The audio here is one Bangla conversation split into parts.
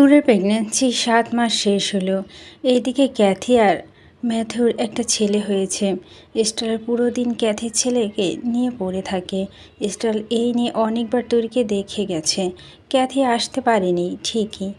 তুরের প্রেগনেন্সি সাত মাস শেষ হলো। এইদিকে ক্যাথি আর ম্যাথুর একটা ছেলে হয়েছে। স্টার পুরো দিন ক্যাথির ছেলেকে নিয়ে পড়ে থাকে। স্টার এই নিয়ে অনেকবার তুরকে দেখে গেছে। ক্যাথি আসতে পারেনি, ঠিকই।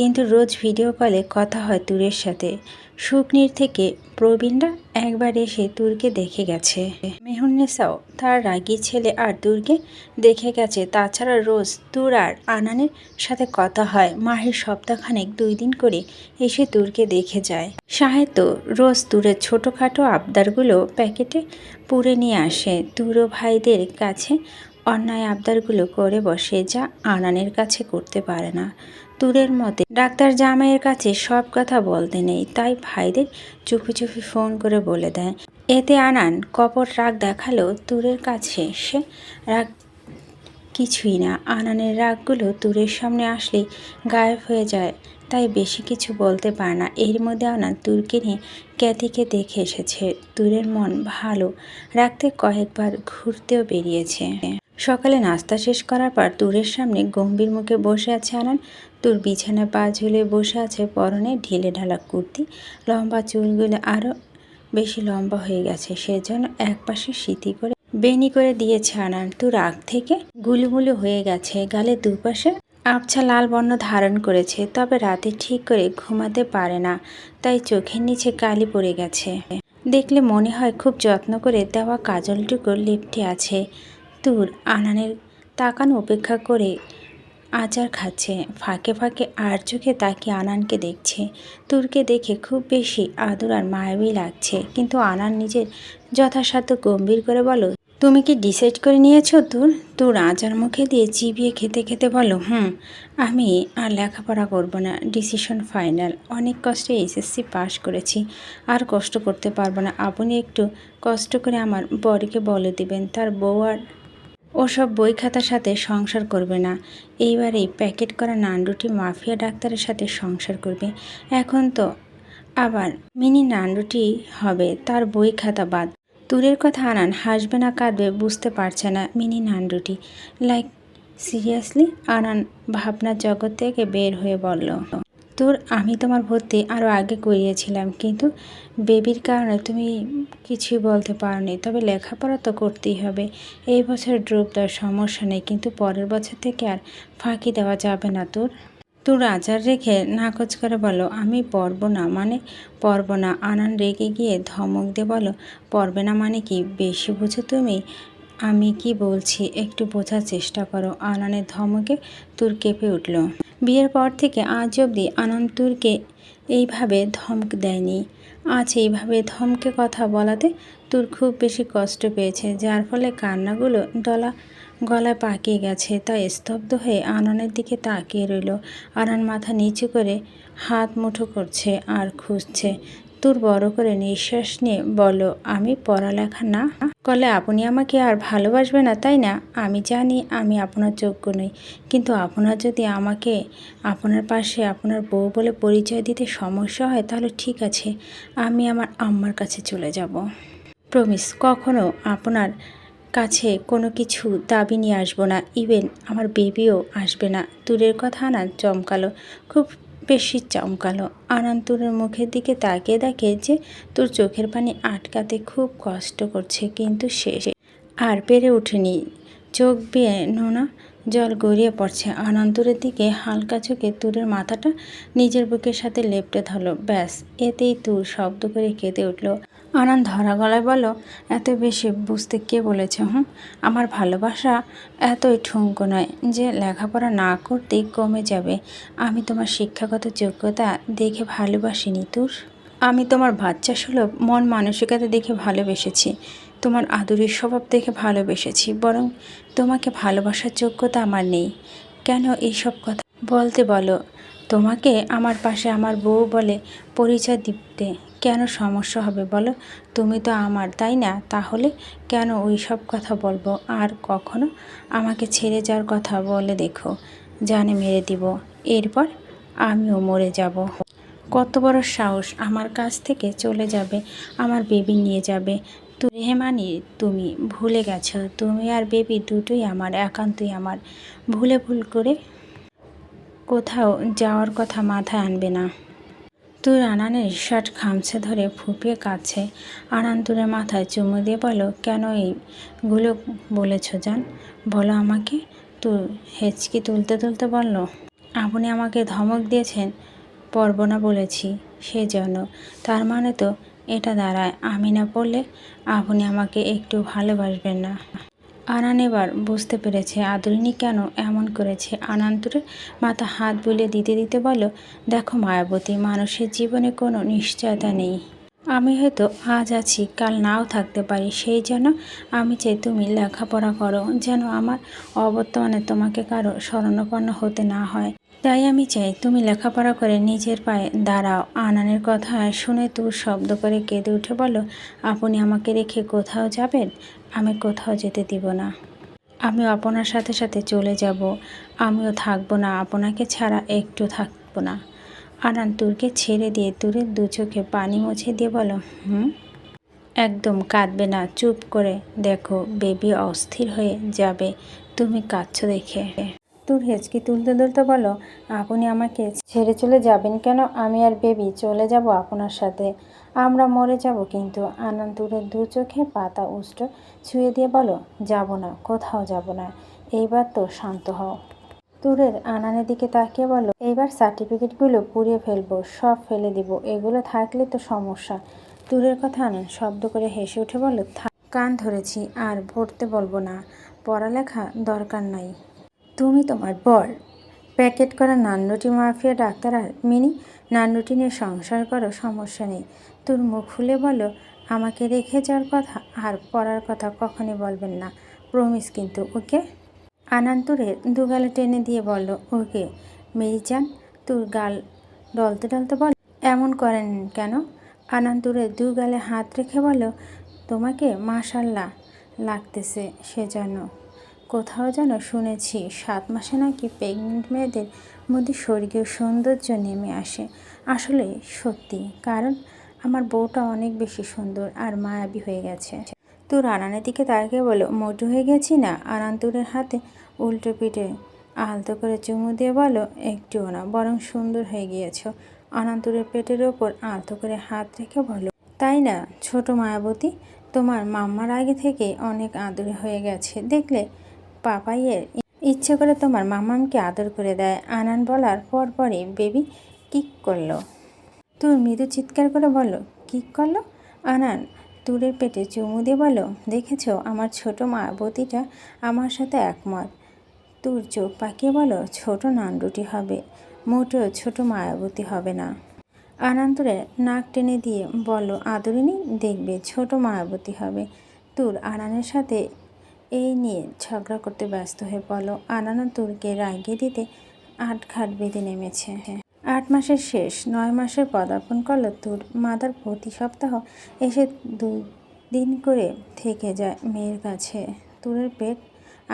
কিন্তু রোজ ভিডিও কলে কথা হয় তুরের সাথে। শুকনির থেকে প্রবীণরা একবার এসে তুরকে দেখে গেছে। মেহুন্নেসাও তার রাগী ছেলে আর তুরকে দেখে গেছে। তাছাড়া রোজ তুর আর আনানের সাথে কথা হয়। মাহের সপ্তাহখানেক দুই দিন করে এসে তুরকে দেখে যায়। সাহেব তো রোজ তুরের ছোটোখাটো আবদারগুলো প্যাকেটে পুরে নিয়ে আসে। তুরো ভাইদের কাছে অন্যায় আবদারগুলো করে বসে যা আনানের কাছে করতে পারে না। তুরের মতে, ডাক্তার জামাইয়ের কাছে সব কথা বলতে নেই, তাই ভাইদের চুপি চুপি ফোন করে বলে দেয়। এতে আনান কপট রাগ দেখাল তুরের কাছে, সে রাগ কিছুই না। আনানের রাগগুলো তুরের সামনে আসলেই গায়েব হয়ে যায়, তাই বেশি কিছু বলতে পারে না। এর মধ্যে আনান তুরকে নিয়ে ক্যাথিকে দেখে এসেছে। তুরের মন ভালো রাখতে কয়েকবার ঘুরতেও বেরিয়েছে। সকালে নাস্তা শেষ করার পর তুরের সামনে গম্ভীর মুখে বসে আছে আনান। তুর বিছানা পা ঝুলে বসে আছে পরনে ঢিলে ঢালা কুর্তি। লম্বা চুলগুলো আরও বেশি লম্বা হয়ে গেছে, সেজন্য একপাশে স্মৃতি করে বেনি করে দিয়েছে আনান। তুর আগ থেকে গুলুমুলু হয়ে গেছে, গালে দুপাশে আবছা লাল বর্ণ ধারণ করেছে, তবে রাতে ঠিক করে ঘুমাতে পারে না, তাই চোখের নিচে কালি পড়ে গেছে। দেখলে মনে হয় খুব যত্ন করে দেওয়া কাজলটুকু লিপটে আছে। তুর আনানের তাকানো উপেক্ষা করে আচার খাচ্ছে। ফাঁকে ফাঁকে আর চোখে তাকিয়ে আনানকে দেখছে। তুরকে দেখে খুব বেশি আদর আর মায়াবী লাগছে। কিন্তু আনান নিজের যথাসাধ্য গম্ভীর করে বলো, তুমি কি ডিসাইড করে নিয়েছো তোর? তোর আচার মুখে দিয়ে চিবিয়ে খেতে খেতে বলো, হুম, আমি আর লেখাপড়া করব না। Decision final. অনেক কষ্টে এসএসসি পাশ করেছি। আর কষ্ট করতে পারব না। আপনি একটু কষ্ট করে আমার বরকে বলে দিবেন। তার বউ আর ওসব বই খাতার সাথে সংসার করবে না। এইবারেই প্যাকেট করা নান্ডুটি মাফিয়া ডাক্তারের সাথে সংসার করবে। এখন তো আবার মিনি নান্ডুটি হবে, তার বই খাতা বাদ। দূরের কথা আনান, হাসবে না, কাঁদবে, বুঝতে পারছে না মিনি নান্ডুটি। লাইক, সিরিয়াসলি আনান ভাবনার জগৎ থেকে বের হয়ে বলল। তোর, আমি তোমার ভর্তি আরও আগে করিয়েছিলাম, কিন্তু বেবির কারণে তুমি কিছুই বলতে পারোনি। তবে লেখাপড়া তো করতেই হবে। এই বছর ড্রপ দেওয়ার সমস্যা নেই, কিন্তু পরের বছর থেকে আর ফাঁকি দেওয়া যাবে না তোর। তোর আচার রেখে নাকচ করে বলো, আমি পড়ব না মানে পড়ব না। আনান রেগে গিয়ে ধমক দিয়ে বলো পড়বে না মানে কি? বেশি বুঝো তুমি। আমি কি বলছি? একটু বোঝার চেষ্টা করো। আনানের ধমকে তোর কেঁপে উঠল। বিয়ের পর থেকে আজ অবধি আনন্দুরকে এইভাবে ধমক দেয়নি। আজ এইভাবে ধমকে কথা বলাতে তোর খুব বেশি কষ্ট পেয়েছে, যার ফলে কান্নাগুলো ডলা গলায় পাকিয়ে গেছে, তাই স্তব্ধ হয়ে আননের দিকে তাকিয়ে রইল। আনান মাথা নিচু করে হাত মুঠো করছে আর খুঁজছে। তোর বড় করে নিঃশ্বাস নিয়ে বলো আমি পড়ালেখা না। কলে আপনি আমাকে আর ভালোবাসবে না, তাই না? আমি জানি আমি আপনার যোগ্য নই। কিন্তু আপনার যদি আমাকে আপনার পাশে আপনার বউ বলে পরিচয় দিতে সমস্যা হয়, তাহলে ঠিক আছে, আমি আমার আম্মার কাছে চলে যাব। প্রমিস, কখনো আপনার কাছে কোনো কিছু দাবি নিয়ে আসব না। ইভেন আমার বেবিও আসবে না। দূরের কথা না, চমকালো। খুব বেশি চমকালো। আনন্তুরের মুখের দিকে তাকিয়ে দেখে যে তোর চোখের পানি আটকাতে খুব কষ্ট করছে, কিন্তু সে আর পেরে ওঠেনি। চোখ বেয়ে নোনা জল গড়িয়ে পড়ছে। আনন্তুরের দিকে হালকা চোখে তুরের মাথাটা নিজের বুকের সাথে লেপটে ধরলো। ব্যাস, এতেই তুর শব্দ করে কেঁদে উঠল। আনন্দ ধরা গলায় বলো, এত বেশি বুঝতে কে বলেছে, হুম? আমার ভালোবাসা এতই ঠুঙ্কো নয় যে লেখাপড়া না করতেই কমে যাবে। আমি তোমার শিক্ষাগত যোগ্যতা দেখে ভালোবাসিনি, তোর। আমি তোমার বাচ্চা সুলভ, মন মানসিকতা দেখে ভালোবেসেছি। তোমার আদুরির স্বভাব দেখে ভালোবেসেছি, বরং তোমাকে ভালোবাসার যোগ্যতা আমার নেই। কেন এইসব কথা বলতে বলো? তোমাকে আমার পাশে আমার বউ বলে পরিচয় দিতে কেন সমস্যা হবে বলো? তুমি তো আমার, তাই না? তাহলে কেন ওই সব কথা বলব? আর কখনো আমাকে ছেড়ে যাওয়ার কথা বলে দেখো। জানে মেরে দিব। এরপর আমিও মরে যাব। কত বড় সাহস আমার কাছ থেকে চলে যাবে, আমার বেবি নিয়ে যাবে। তো রেহমানি, তুমি ভুলে গেছো। তুমি আর বেবি দুটোই আমার, একান্তই আমার। ভুলে ভুল করে কোথাও যাওয়ার কথা মাথায় আনবে না। তুই আনানের শার্ট খামছে ধরে ফুপিয়ে কাছে আনান তুরের মাথায় চুমু দিয়ে বলো কেন এইগুলো বলেছ জান? বলো আমাকে। তুই হেঁচকি তুলতে তুলতে বলল, আপনি আমাকে ধমক দিয়েছেন পড়ব না বলেছি সেজন্য। তার মানে তো এটা দাঁড়ায়, আমি না পড়লে আপনি আমাকে একটু ভালোবাসবেন না। আনান এবার বুঝতে পেরেছে আদরিনী কেন এমন করেছে? আনান্তরের মাথা হাত বুলিয়ে দিতে দিতে বলো দেখো মায়াবতী, মানুষের জীবনে কোনো নিশ্চয়তা নেই। আমি হয়তো আজ আছি, কাল নাও থাকতে পারি, সেই যেন আমি চাই তুমি লেখাপড়া করো, যেন আমার অবর্তমানে তোমাকে কারও স্মরণাপন্ন হতে না হয়। তাই আমি চাই তুমি লেখাপড়া করে নিজের পায়ে দাঁড়াও। আনানের কথা শুনে তুর শব্দ করে কেঁদে উঠে বলো আপনি আমাকে রেখে কোথাও যাবেন? আমি কোথাও যেতে দিব না। আমি আপনার সাথে সাথে চলে যাব। আমিও থাকব না। আপনাকে ছাড়া একটু থাকব না। আনান তুরকে ছেড়ে দিয়ে তুরের দু চোখে পানি মুছে দিয়ে বলো হুম? একদম কাঁদবে না। চুপ করে দেখো, বেবি অস্থির হয়ে যাবে। তুমি কাঁদছো দেখে। তুর হেঁচকি তুলতে তুলতে বলো, আপনি আমাকে ছেড়ে চলে যাবেন কেন? আমি আর বেবি চলে যাব আপনার সাথে। আমরা মরে যাব কিন্তু। আনন্দুরের দু চোখে পাতা উষ্ট ছুঁয়ে দিয়ে বলো, যাব না, কোথাও যাব না। এইবার তো শান্ত হও। তুরের আনানের দিকে তাকিয়ে বলো, এইবার সার্টিফিকেটগুলো পুড়িয়ে ফেলব, সব ফেলে দিব, এগুলো থাকলে তো সমস্যা। তুরের কথা আনান শব্দ করে হেসে উঠে বলো কান ধরেছি, আর পড়তে বলব না। পড়ালেখা দরকার নাই। তুমি তোমার বর। প্যাকেট করা নান্নুটি মাফিয়া ডাক্তার আর মিনি নান্নুটি নিয়ে সংসার করো, সমস্যা নেই। তোর মুখ খুলে বলো, আমাকে রেখে যাওয়ার কথা আর পড়ার কথা কখনই বলবেন না। প্রমিস কিন্তু, ওকে? আনান্তরের দুগালে টেনে দিয়ে বলল, ওকে? মেরিজান তোর গাল ডলতে ডলতে বল, এমন করেন কেন? আনান্তরের দু গালে হাত রেখে বলো তোমাকে মাশাল্লাহ লাগতেছে সে সেজন্য। কোথাও যেন শুনেছি সাত মাসে নাকি প্রেগনেন্ট মেয়েদের মধ্যে স্বর্গীয় সৌন্দর্য নেমে আসে। আসলে সত্যি, কারণ আমার বউটা অনেক বেশি সুন্দর আর মায়াবী হয়ে গেছে। তোর আনানের দিকে তাকে বলো, মোটু হয়ে গেছি না? আনান্তুরের হাতে উল্টো পিঠে আলতো করে চুমু দিয়ে বলো, একটুও না, বরং সুন্দর হয়ে গিয়েছ। অনন্তরের পেটের ওপর আলতো করে হাত রেখে বলো, তাই না, ছোট মায়াবতী, তোমার মাম্মার আগে থেকে অনেক আদরে হয়ে গেছে, দেখলে পাপাইয়ের ইচ্ছে করে তোমার মামামকে আদর করে দেয়। আনান বলার পরপরই বেবি কিক করল। তুর মৃদু চিৎকার করে বলল, কিক করল? আনান তুরের পেটে চুমু দিয়ে বলো দেখেছ, আমার ছোট মায়াবতীটা আমার সাথে একমত। তুর চোখ পাকিয়ে বলো ছোট নান্ডুটি হবে, মোটেও ছোট মায়াবতী হবে না। আনন্দরে নাক টেনে দিয়ে বলো আদরিনী, দেখবে ছোট মায়াবতী হবে। তুর আনানের সাথে এই নিয়ে ঝগড়া করতে ব্যস্ত হয়ে বলো আনানো তুরকে রাগিয়ে দিতে আট ঘাট বেঁধে নেমেছে। আট মাসের শেষ, নয় মাসের পদার্পণ করল তুর মাদার প্রতি সপ্তাহ এসে দু দিন করে থেকে যায় মেয়ের কাছে। তুরের পেট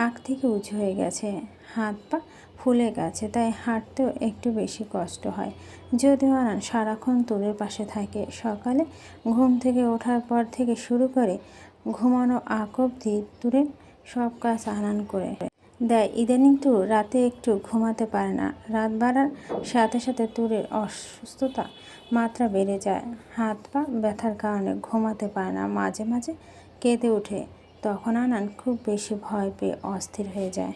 আখ থেকে উঁচু হয়ে গেছে, হাত পা ফুলে গেছে, তাই হাঁটতেও একটু বেশি কষ্ট হয়। যদিও আনান সারাক্ষণ তুরের পাশে থাকে, সকালে ঘুম থেকে ওঠার পর থেকে শুরু করে ঘুমানো আগ অবধি তুরের সব কাজ আনান করে। দেয় ইদানিং তো রাতে একটু ঘুমাতে পারে না। রাত বাড়ার সাথে সাথে তুরের অসুস্থতা মাত্রা বেড়ে যায়। হাত পা ব্যথার কারণে ঘুমাতে পারে না। মাঝে মাঝে কেঁদে ওঠে। তখন আনান খুব বেশি ভয় পেয়ে অস্থির হয়ে যায়।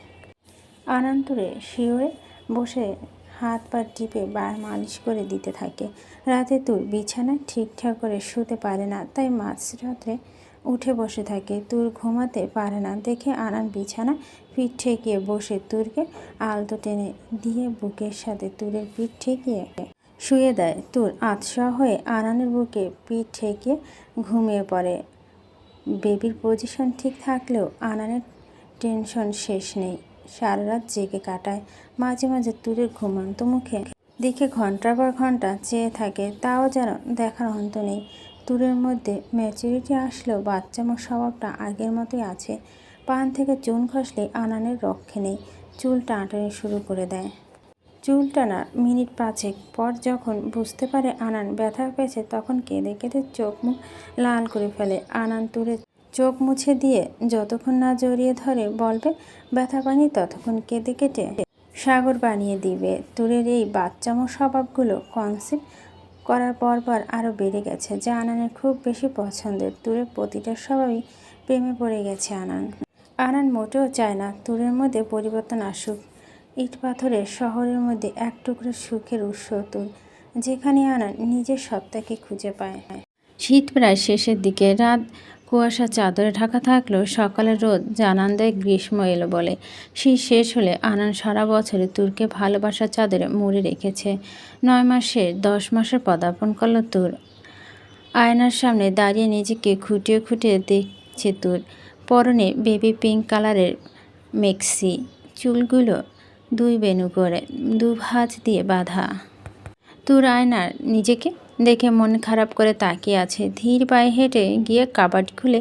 আনান তুরে শিওরে বসে হাত পা টিপে বার মালিশ করে দিতে থাকে। রাতে তুর বিছানায় ঠিকঠাক করে শুতে পারে না। তাই মাঝরাত্রে উঠে বসে থাকে। তুর ঘুমাতে পারে না। দেখে আনান বিছানায় পিঠ ঠেকিয়ে বসে তুরকে আলতো টেনে দিয়ে বুকের সাথে তুরের পিঠ ঠেকিয়ে শুয়ে দেয়। তুর আতশা হয়ে আনানের বুকে পিঠ ঠেকিয়ে ঘুমিয়ে পড়ে। বেবির পজিশন ঠিক থাকলেও আনানের টেনশন শেষ নেই। সারা রাত জেগে কাটায়। মাঝে মাঝে তুরের ঘুমন্ত মুখে দেখে ঘণ্টার পর ঘণ্টা চেয়ে থাকে। তাও যেন দেখার অন্ত নেই। তুরের মধ্যে ম্যাচুরিটি আসলেও বাচ্চা বাচ্চামো স্বভাবটা আগের মতোই আছে। পান থেকে চুন খসলে আনানের রক্ষে নেই। চুল টানাটানি শুরু করে দেয়। চুল টানা মিনিট পাঁচেক পর যখন বুঝতে পারে আনান ব্যথা পেয়েছে, তখন কেঁদে কেঁদে চোখ মুখ লাল করে ফেলে। আনান তুরে চোখ মুছে দিয়ে যতক্ষণ না জড়িয়ে ধরে বলবে, ব্যথা পানি ততক্ষণ কেঁদে কেটে সাগর বানিয়ে দিবে। তোরের এই বাচ্চামো স্বভাবগুলো কনসেপ্ট করার পর পর আরও বেড়ে গেছে, যা আনানের খুব বেশি পছন্দের। তুরের প্রতিটা স্বভাবই প্রেমে পড়ে গেছে আনান। আনান মোটেও চায় না, তুরের মধ্যে পরিবর্তন আসুক। ইট পাথরের শহরের মধ্যে এক টুকরো সুখের উৎস তুর, যেখানে আনান নিজের সত্তাকে খুঁজে পায়। শীত প্রায় শেষের দিকে, রাত কুয়াশা চাদরে ঢাকা থাকলেও সকালের রোদ জানান দেয় গ্রীষ্ম এলো বলে। শীত শেষ হলে আনান সারা বছরে তুরকে ভালোবাসার চাদরে মুড়ে রেখেছে। নয় মাসে দশ মাসের পদার্পণ করল তুর। আয়নার সামনে দাঁড়িয়ে নিজেকে খুঁটিয়ে খুঁটিয়ে দেখছে তুর। পরনে বেবি পিঙ্ক কালারের মেক্সি। চুলগুলো দুই বেনু করে দু ভাঁজ দিয়ে বাঁধা। তুর আয়নার নিজেকে দেখে মন খারাপ করে তাকিয়ে আছে। ধীর পায়ে হেঁটে গিয়ে কাবাড খুলে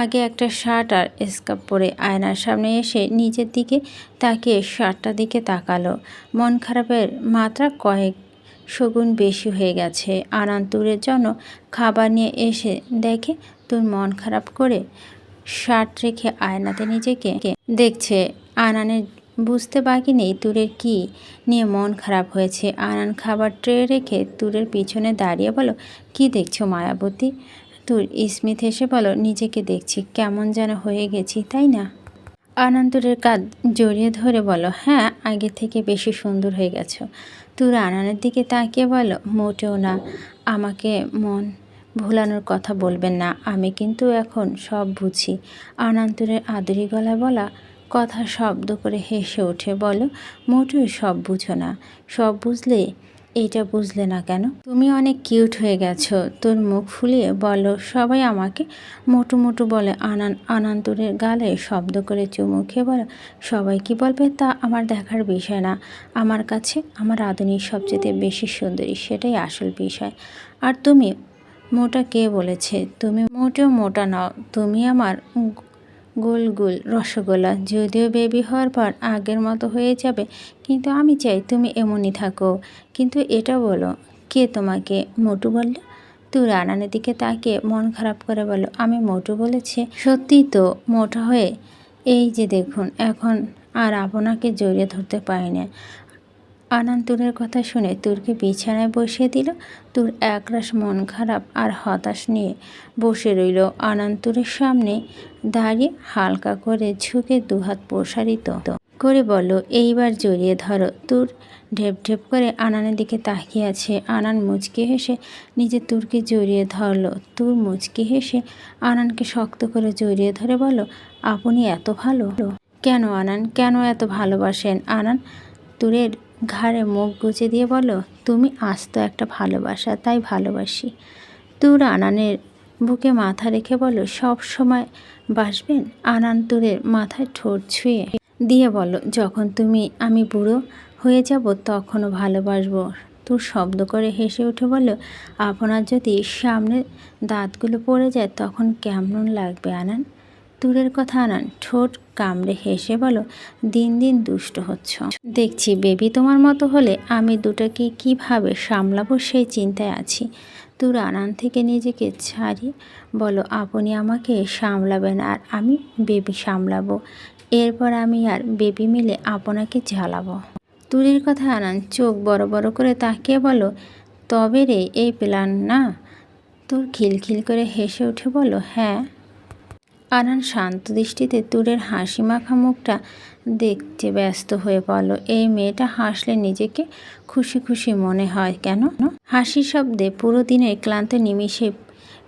আগে একটা শার্ট আর স্কার্ফ পরে আয়নার সামনে এসে নিজের দিকে তাকিয়ে শার্টটার দিকে তাকালো। মন খারাপের মাত্রা কয়েক শগুন বেশি হয়ে গেছে। আনান তুরের জন্য খাবার নিয়ে এসে দেখে তোর মন খারাপ করে শার্ট রেখে আয়নাতে নিজেকে দেখছে। আনানের বুঝতে বাকি নেই তুরের কি নিয়ে মন খারাপ হয়েছে। আনান খাবার ট্রে রেখে তুরের পিছনে দাঁড়িয়ে বলো, কি দেখছ মায়াবতী? তুর স্মিথ এসে বলো, নিজেকে দেখছি, কেমন যেন হয়ে গেছি, তাই না? আনন্দরের কাঁধ জড়িয়ে ধরে বলো হ্যাঁ আগে থেকে বেশি সুন্দর হয়ে গেছো। তুর আনানের দিকে তাকিয়ে বলো, মোটেও না, আমাকে মন ভোলানোর কথা বলবেন না, আমি কিন্তু এখন সব বুঝি। আনান্তরের আদরি গলায় বলা কথা শব্দ করে হেসে ওঠে, বলো মোটেও সব বুঝো না। সব বুঝলে এইটা বুঝলে না কেন? তুমি অনেক কিউট হয়ে গেছো। তোর মুখ ফুলিয়ে বলো, সবাই আমাকে মোটু মোটু বলে, আনান, আনান্তরের গালে শব্দ করে চুমু খেয়ে বলো, সবাই কি বলবে তা আমার দেখার বিষয় না। আমার কাছে আমার আধুনিক সবচেয়ে বেশি সুন্দরী সেটাই আসল বিষয়। আর তুমি, মোটা কে বলেছে? তুমি মোটেও মোটা নাও। তুমি আমার গোল গোল রসগোল্লা যদিও বেবি হওয়ার পর আগের মতো হয়ে যাবে, কিন্তু আমি চাই তুমি এমনই থাকো। কিন্তু এটা বলো, কে তোমাকে মোটু বলল? তুই রানানের দিকে তাকিয়ে মন খারাপ করে বলো আমি মোটু বলেছি। সত্যি তো, মোটা হয়ে? এই যে দেখুন, এখন আর আপনাকে জড়িয়ে ধরতে পারি না। আনান্তুরের কথা শুনে তুরকে বিছানায় বসিয়ে দিল। তুর একরাশ মন খারাপ আর হতাশ নিয়ে বসে রইল। আনান্তুরের সামনে দাঁড়িয়ে হালকা করে ঝুঁকে দুহাত প্রসারিত করে বলল, এইবার জড়িয়ে ধরো। তুর ঢেপ ঢেপ করে আনানের দিকে তাকিয়ে আছে। আনান মুচকি হেসে নিজে তুরকে জড়িয়ে ধরলো। তুর মুচকি হেসে আনানকে শক্ত করে জড়িয়ে ধরে বলো আপনি এত ভালো? কেন আনান? কেন এত ভালোবাসেন? আনান তুরের ঘাড়ে মুখ গুজে দিয়ে বলো, তুমি আস্ত একটা ভালোবাসা, তাই ভালোবাসি। তুর আনানের বুকে মাথা রেখে বলো, সব সময় বাসবেন? আনান তুরের মাথায় ঠোঁট ছুঁয়ে দিয়ে বলো, যখন তুমি, আমি বুড়ো হয়ে যাব, তখনও ভালোবাসবো। তোর শব্দ করে হেসে উঠে বলো, আপনার যদি সামনে দাঁতগুলো পড়ে যায়, তখন কেমন লাগবে আনান? তুরের কথা আনান ঠোঁট কামড়ে হেসে বলো, দিন দিন দুষ্ট হচ্ছ। দেখছি বেবি তোমার মতো হলে আমি দুটোকে কীভাবে সামলাবো সেই চিন্তায় আছি। তুর আনান থেকে নিজেকে ছাড়ি। বলো, আপনি আমাকে সামলাবেন আর আমি বেবি সামলাবো। এরপর আমি আর বেবি মিলে আপনাকে জ্বালাবো। তুরের কথা আনান চোখ বড় বড় করে তাকিয়ে বলো, তবে রে, এই প্ল্যান না? তোর খিলখিল করে হেসে উঠে বলো হ্যাঁ। আনান শান্ত দৃষ্টিতে তুরের হাসি মাখা মুখটা দেখতে ব্যস্ত হয়ে পড়ল। এই মেয়েটা হাসলে নিজেকে খুশি খুশি মনে হয় কেন? হাসি শব্দে পুরো দিনের ক্লান্ত নিমিষে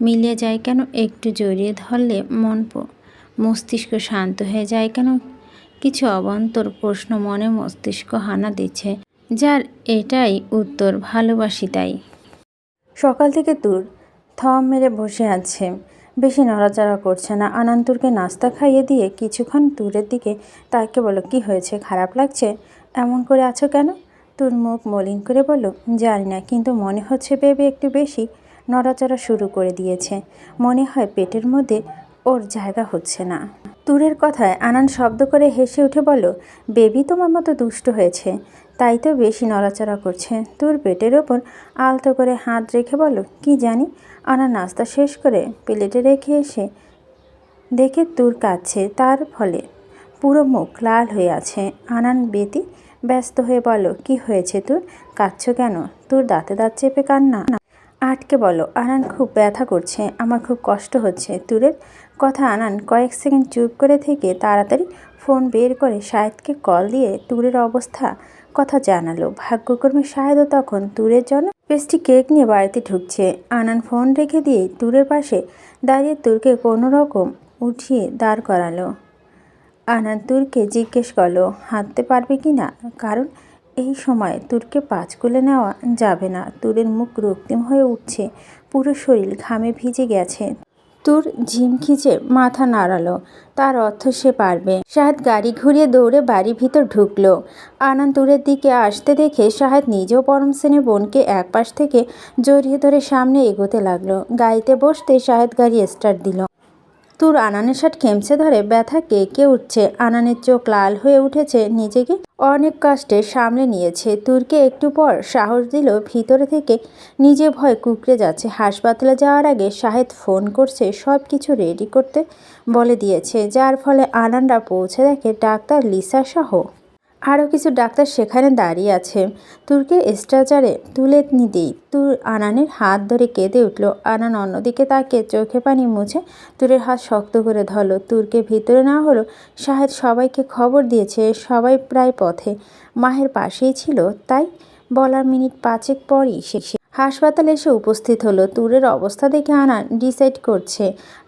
মিলিয়ে যায় কেন? একটু জড়িয়ে ধরলে মন মস্তিষ্ক শান্ত হয়ে যায় কেন? কিছু অবান্তর প্রশ্ন মনে মস্তিষ্ক হানা দিচ্ছে, যার এটাই উত্তর, ভালোবাসি তাই। সকাল থেকে তুর থম মেরে বসে আছে। বেশি নড়াচড়া করছে না। আনান্তুরকে নাস্তা খাইয়ে দিয়ে কিছুক্ষণ দূরের দিকে তাকে বলো কি হয়েছে? খারাপ লাগছে? এমন করে আছো কেন? তোর মুখ মলিন করে বলল, জানি না, কিন্তু মনে হচ্ছে বেবি একটু বেশি নড়াচড়া শুরু করে দিয়েছে। মনে হয় পেটের মধ্যে ওর জায়গা হচ্ছে না। তুরের কথায় আনান শব্দ করে হেসে উঠে বলো বেবি তোমার মতো দুষ্ট হয়েছে। তাই তো বেশি নড়াচড়া করছে। তোর পেটের ওপর আলতো করে হাত রেখে বলো, কি জানি? আনা নাস্তা শেষ করে প্লেটে রেখে এসে দেখে তুর কাছে, তার ফলে। পুরো মুখ লাল হয়ে আছে। আনান বেতি, ব্যস্ত হয়ে বলো, কি হয়েছে তোর? কাঁদছো কেন? তোর দাঁতে দাঁত চেপে কান্না? আটকে বলো, আনান খুব ব্যথা করছে, আমার খুব কষ্ট হচ্ছে। তুরের কথা আনান কয়েক সেকেন্ড চুপ করে থেকে তাড়াতাড়ি ফোন বের করে শাহেদকে কল দিয়ে, তুরের অবস্থা কথা জানালো। ভাগ্যক্রমে শাহেদও তখন তুরের জন্য পেস্টি কেক নিয়ে বাড়িতে ঢুকছে। আনান ফোন রেখে দিয়ে তুরের পাশে দাঁড়িয়ে তুরকে কোনো রকম উঠিয়ে দাঁড় করালো। আনান তুরকে জিজ্ঞেস করল, হাঁটতে পারবে কি না? কারণ এই সময় তুরকে পাঁচ কুলে নেওয়া যাবে না। তুরের মুখ রক্তিম হয়ে উঠছে। পুরো শরীর ঘামে ভিজে গেছে। তুর ঝিমখিচে মাথা নাড়ালো। তার অর্থ সে পারবে। শাহাদ গাড়ি ঘুরিয়ে দৌড়ে বাড়ির ভিতর ঢুকলো। আনান তুরের দিকে আসতে দেখে শাহাদ নিজেও পরম শ্রেণি বোনকে এক পাশ থেকে জড়িয়ে ধরে সামনে এগোতে লাগল। গাড়িতে বসতে শাহেদ গাড়ি স্টার্ট দিল। তুর আনানের শার্ট খেমছে ধরে ব্যথা কে কে উঠছে? আনানের চোখ লাল হয়ে উঠেছে। নিজেকে অনেক কষ্টে সামলে নিয়েছে। তুর্কে একটু পর সাহস দিল, ভিতরে থেকে নিজে ভয় কুকড়ে যাচ্ছে। হাসপাতালে যাওয়ার আগে শাহেদ ফোন করছে সব কিছু রেডি করতে বলে দিয়েছে, যার ফলে আনান্ডা পৌঁছে দেখে ডাক্তার লিসা সহ আরও কিছু ডাক্তার সেখানে দাঁড়িয়ে আছে। তুরকে স্ট্রেচারে তুলে নিতেই তুর আনানের হাত ধরে কেঁদে উঠল। আনান অন্যদিকে তাকে চোখে পানি মুছে তুরের হাত শক্ত করে ধরলো। তুরকে ভিতরে না হলো শাহেদ সবাইকে খবর দিয়েছে, সবাই প্রায় পথে। মাহের পাশেই ছিল, তাই বলার মিনিট পাঁচেক পরই সে হাসপাতালে এসে উপস্থিত হলো। তুরের অবস্থা দেখে আনান ডিসাইড করছে,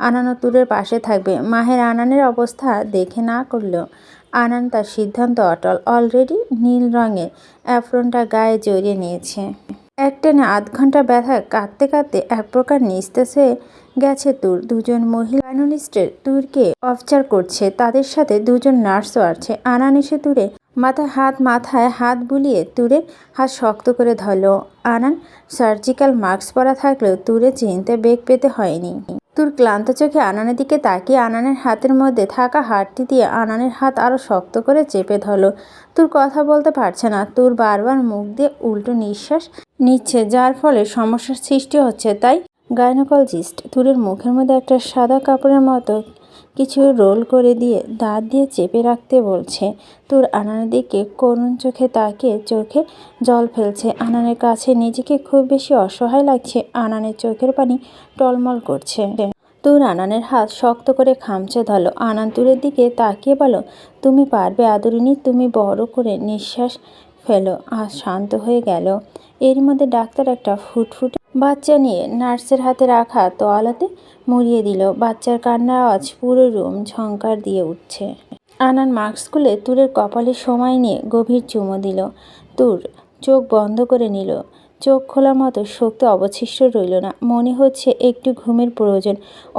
আনানও তুরের পাশে থাকবে। মাহের আনানের অবস্থা দেখে না করলেও আনান তার সিদ্ধান্ত অটল। অলরেডি নীল রঙের অ্যাফ্রনটা গায়ে জড়িয়ে নিয়েছে। একটানে আধ ঘণ্টা ব্যথা কাঁদতে কাঁদতে এক প্রকার নিস্তেছে গেছে তুর। দুজন মহিলা জার্নালিস্টের তুরকে অবচার করছে। তাদের সাথে দুজন নার্সও আছে। আনান এসে তুরে মাথায় হাত মাথায় হাত বুলিয়ে তুরের হাত শক্ত করে ধরল। আনান সার্জিক্যাল মাস্ক পরা থাকলেও তুরে চিনতে বেগ পেতে হয়নি। তুর ক্লান্ত চোখে আনানের দিকে তাকিয়ে আনানের হাতের মধ্যে থাকা হাতটি দিয়ে আনানের হাত আরও শক্ত করে চেপে ধরল। তুর কথা বলতে পারছে না। তুর বারবার মুখ দিয়ে উল্টো নিঃশ্বাস নিচ্ছে, যার ফলে সমস্যার সৃষ্টি হচ্ছে। তাই গাইনোকলজিস্ট তুরের মুখের মধ্যে একটা সাদা কাপড়ের মতো কিছু রোল করে দিয়ে দাঁত দিয়ে চেপে রাখতে বলছে। তোর আনানের দিকে করুণ চোখে তাকে চোখে জল ফেলছে। আনানের কাছে নিজেকে খুব বেশি অসহায় লাগছে। আনানের চোখের পানি টলমল করছে। তোর আনানের হাত শক্ত করে খামচে ধরলো। আনান তুরের দিকে তাকিয়ে বলো তুমি পারবে আদরিনী, তুমি বড় করে নিঃশ্বাস ফেলো। আর শান্ত হয়ে গেল। এর মধ্যে ডাক্তার একটা ফুটফুটে বাচ্চা নিয়ে নার্সের হাতে রাখা তোয়ালাতে মুড়িয়ে দিল। বাচ্চার কান্না আওয়াজ পুরো রুম ঝংকার দিয়ে উঠছে। আনান মাস্ক খুলে তুরের কপালে সময় নিয়ে গভীর চুমো দিল। তুর চোখ বন্ধ করে নিল। চোখ খোলার মতো শক্তি অবশিষ্ট রইল না। মনে হচ্ছে একটু ঘুমের প্রয়োজন।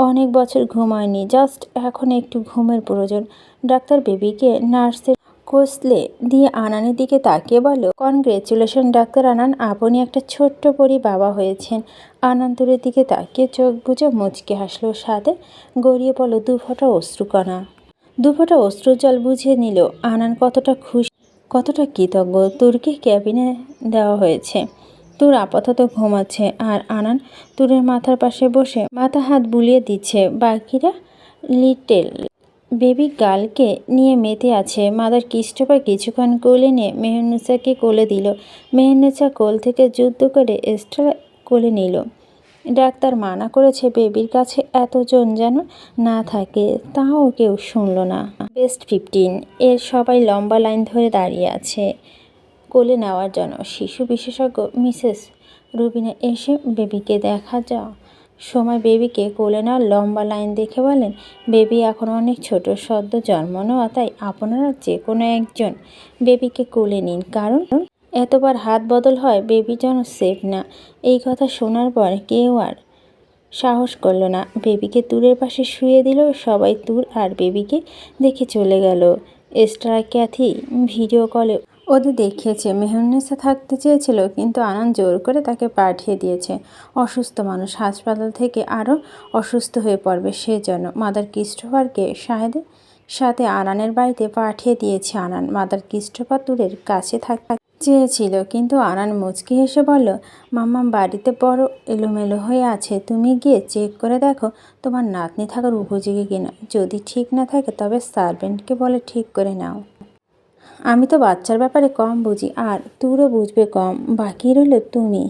অনেক বছর ঘুমায়নি জাস্ট এখন একটু ঘুমের প্রয়োজন। ডাক্তার বেবিকে নার্সের কষলে দিয়ে আনানের দিকে তাকিয়ে বলো কনগ্রেচুলেশন, ডাক্তার আনান। আপনি একটা ছোট্ট পরি বাবা হয়েছেন। আনান্তরের দিকে তাকিয়ে চোখ বুঝে মুচকে হাসলো সাথে গড়িয়ে পড়ল দু ফোঁটা অশ্রুকণা দু ফোঁটা অশ্রু জল বুঝে নিল, আনান কতটা খুশি, কতটা কৃতজ্ঞ। তুরকে ক্যাবিনে দেওয়া হয়েছে। তুর আপাতত ঘুমাচ্ছে আর আনান তুরের মাথার পাশে বসে মাথা হাত বুলিয়ে দিচ্ছে। বাকিরা লিটেল বেবি গার্লকে নিয়ে মেতে আছে। মাদার কিস্টোপা কিছুক্ষণ কোলে নিয়ে মেহনুসাকে কোলে দিল। মেহনুসা কোল থেকে যুদ্ধ করে এক্সট্রা কোলে নিল। ডাক্তার মানা করেছে বেবির কাছে এতজন যেন না থাকে, তাও কেউ শুনল না। বেস্ট ফিফটিন, এর সবাই লম্বা লাইন ধরে দাঁড়িয়ে আছে। কোলে নেওয়ার জন্য শিশু বিশেষজ্ঞ মিসেস রুবিনা এসে বেবিকে দেখা যাও সময় বেবিকে কোলে নেওয়ার লম্বা লাইন দেখে বলেন, বেবি এখন অনেক ছোট, সদ্য জন্ম নেওয়া, তাই আপনারা যে কোনো একজন বেবিকে কোলে নিন। কারণ এতবার হাত বদল হয়, বেবি যেন সেফ না। এই কথা শোনার পর কেউ আর সাহস করল না। বেবিকে তুরের পাশে শুয়ে দিল, সবাই তুর আর বেবিকে দেখে চলে গেল। এস্ট্রা ক্যাথি ভিডিও কলে ওদের দেখিয়েছে মেহরুন্নেসা থাকতে চেয়েছিল, কিন্তু আনন্দ জোর করে তাকে পাঠিয়ে দিয়েছে। অসুস্থ মানুষ হাসপাতাল থেকে আরও অসুস্থ হয়ে পড়বে সেজন্য মাদার ক্রিস্টোফারকে শাহেদের সাথে আনানের বাড়িতে পাঠিয়ে দিয়েছে আনান। মাদার ক্রিস্টোফার তুরের কাছে থাকতে চেয়েছিল, কিন্তু আনান মুচকি হেসে বলল মাম্মা বাড়িতে বড় এলোমেলো হয়ে আছে, তুমি গিয়ে চেক করে দেখো, তোমার নাতনি থাকার উপযোগী কিনা যদি ঠিক না থাকে, তবে সার্ভেন্টকে বলে ঠিক করে নাও। আমি তো বাচ্চার ব্যাপারে কম বুঝি, আর তোরও বুঝবে কম। বাকি রইল তুমি।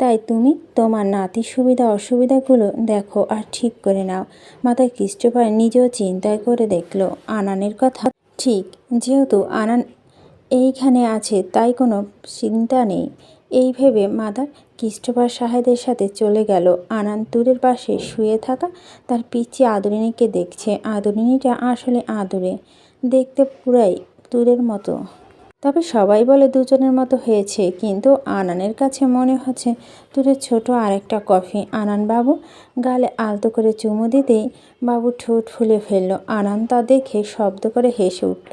তাই তুমি তোমার নাতির সুবিধা, অসুবিধাগুলো দেখো আর ঠিক করে নাও। মাথায় খ্রিস্টফার নিজেও চিন্তায় করে দেখল আনানের কথা। ঠিক, যেহেতু আনান এইখানে আছে, তাই কোনো চিন্তা নেই। এই ভেবে মাদার ক্রিস্টোফার সাহেদের সাথে চলে গেল। আনান তুরের পাশে শুয়ে থাকা তার পিচি আদরিনীকে দেখছে। আদরিনীটা আসলে আদরে। দেখতে পুরাই তুরের মতো। তবে সবাই বলে দুজনের মতো হয়েছে, কিন্তু আনানের কাছে মনে হচ্ছে তুরের ছোট আরেকটা কফি। আনান বাবু গালে আলতো করে চুমু দিতেই বাবু ঠোঁট ফুলে ফেলল। আনান তা দেখে শব্দ করে হেসে উঠল।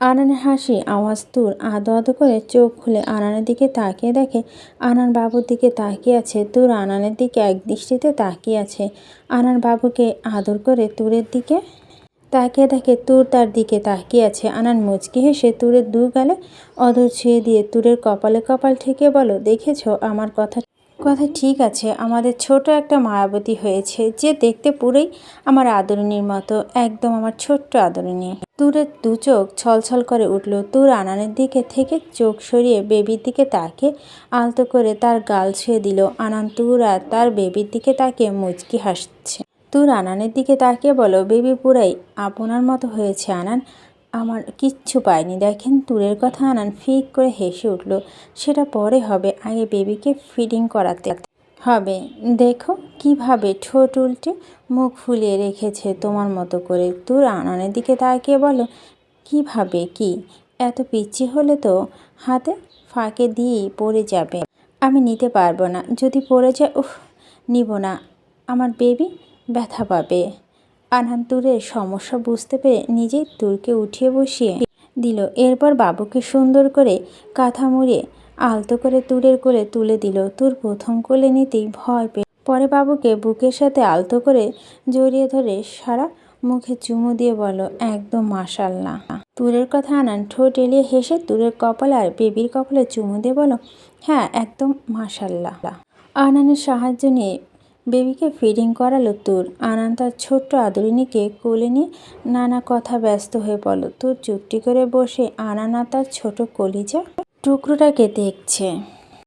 আনানের হাসি, আওয়াজ তুর, আদো আদো করে চোখ খুলে আনানের দিকে তাকিয়ে দেখে আনান বাবুর দিকে তাকিয়ে আছে। তুর আনানের দিকে এক দৃষ্টিতে তাকিয়ে আছে। আনান বাবুকে আদর করে তুরের দিকে তাকিয়ে দেখে তুর তার দিকে তাকিয়ে আছে। আনান মুচকি হেসে তুরের দু গালে অধর ছুঁয়ে দিয়ে তুরের কপালে কপাল ঠেকে বলো, দেখেছ আমার কথা? কথা ঠিক আছে, আমাদের ছোট একটা মায়াবতী হয়েছে, যে দেখতে পুরোই আমার আদরণীর মতো, একদম আমার ছোট্ট আদরণী। তুরের দু চোখ ছলছল করে উঠল। তুর আনানের দিকে থেকে চোখ সরিয়ে বেবির দিকে তাকে আলতো করে তার গাল ছুঁয়ে দিল। আনান তুর আর তার বেবির দিকে তাকে মুচকি হাসছে। তুর আনানের দিকে তাকিয়ে বলো, বেবি পুরাই আপনার মতো হয়েছে, আনান। আমার কিচ্ছু পায়নি দেখেন তুরের কথা আনান ফিক করে হেসে উঠল, সেটা পরে হবে। আগে বেবিকে ফিডিং করাতে হবে। দেখো কীভাবে ঠোঁট উল্টে মুখ ফুলিয়ে রেখেছে তোমার মতো করে। তুর আনানের দিকে তাকিয়ে বলো, কীভাবে? কি? এত পিচ্ছি হলে তো হাতে ফাঁকে দিয়েই পড়ে যাবে। আমি নিতে পারব না। যদি পড়ে যায়, উফ, নিব না। আমার বেবি ব্যথা পাবে। আনহান তুরের সমস্যা বুঝতে পেরে নিজেই তুরকে উঠিয়ে বসিয়ে দিল। এরপর বাবুকে সুন্দর করে কাঁথা মুড়িয়ে আলতো করে তুরের কোলে তুলে দিল। তুর প্রথম কোলে নিতেই ভয় পেয়ে পরে বাবুকে বুকের সাথে আলতো করে জড়িয়ে ধরে সারা মুখে চুমু দিয়ে বলো একদম মাসাল্লা তুরের কথা আনান ঠোঁট এলিয়ে হেসে তুরের কপাল আর বেবির কপালে চুমু দিয়ে বলো হ্যাঁ একদম মাসাল্লাহ আনানের সাহায্য নিয়ে বেবিকে ফিডিং করালো তোর। আনান তার ছোট্ট আদরিনীকে কোলে নিয়ে নানা কথা ব্যস্ত হয়ে পড়ল তোর চুপটি করে বসে আনানা তার ছোট কলিজা টুকরোটাকে দেখছে।